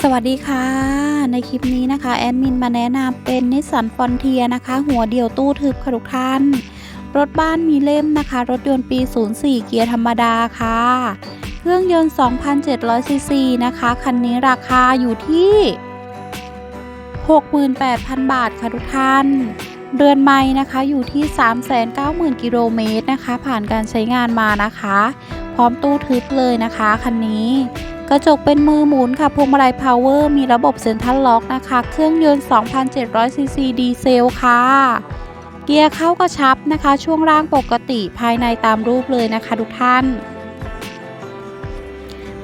สวัสดีค่ะ ในคลิปนี้นะคะ แอดมินมาแนะนำเป็นนิสสันฟอนเทียนะคะ หัวเดี่ยวตู้ทึบค่ะทุกท่าน รถบ้านมีเล่มนะคะ รถยนต์ปี 04 เกียร์ธรรมดาค่ะ เครื่องยนต์ 2,700 ซีซีนะคะ คันนี้ราคาอยู่ที่ 68,000 บาทค่ะทุกท่าน เรือนไม้นะคะอยู่ที่ 390,000 กิโลเมตรนะคะ ผ่านการใช้งานมานะคะ พร้อมตู้ทึบเลยนะคะ คันนี้ กระจกเป็นมือหมุนค่ะพวงมาลัยพาวเวอร์มีระบบเซ็นทรัลล็อกนะคะ เครื่องยนต์ 2,700 ซีซีดีเซลค่ะ เกียร์เข้ากระชับนะคะ ช่วงล่างปกติภายในตามรูปเลยนะคะทุกท่าน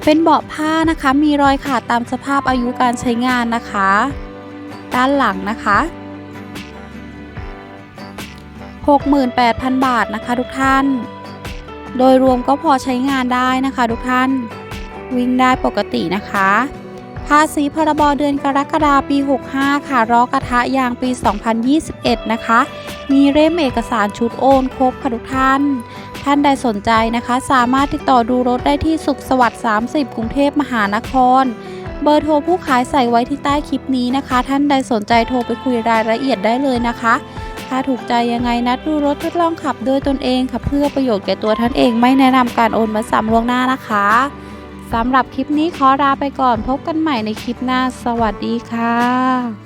เป็นเบาะผ้านะคะ มีรอยขาดตามสภาพอายุการใช้งานนะคะ ด้านหลังนะคะ 68,000 บาทนะคะทุกท่าน โดยรวมก็พอใช้งานได้นะคะทุกท่าน วิ่งได้ปกตินะคะ ภาษีพรบเดือนกรกฎาปี 65 ค่ะล้อกระทะยางปี 2021 นะคะ มีเล่มเอกสารชุดโอนครบค่ะทุกท่าน ท่านใดสนใจนะคะ สามารถติดต่อดูรถได้ที่สุขสวัสดิ์ 30 กรุงเทพมหานครเบอร์โทรผู้ขายใส่ไว้ที่ใต้คลิปนี้นะคะ ท่านใดสนใจโทรไปคุยรายละเอียดได้เลยนะคะ ถ้าถูกใจยังไงนัดดูรถทดลองขับด้วยตนเองค่ะเพื่อประโยชน์แก่ตัวท่านเองไม่แนะนำการโอนมาสำล่วงหน้านะคะ สำหรับคลิปนี้ขอลาไปก่อนพบกันใหม่ในคลิปหน้า สวัสดีค่ะ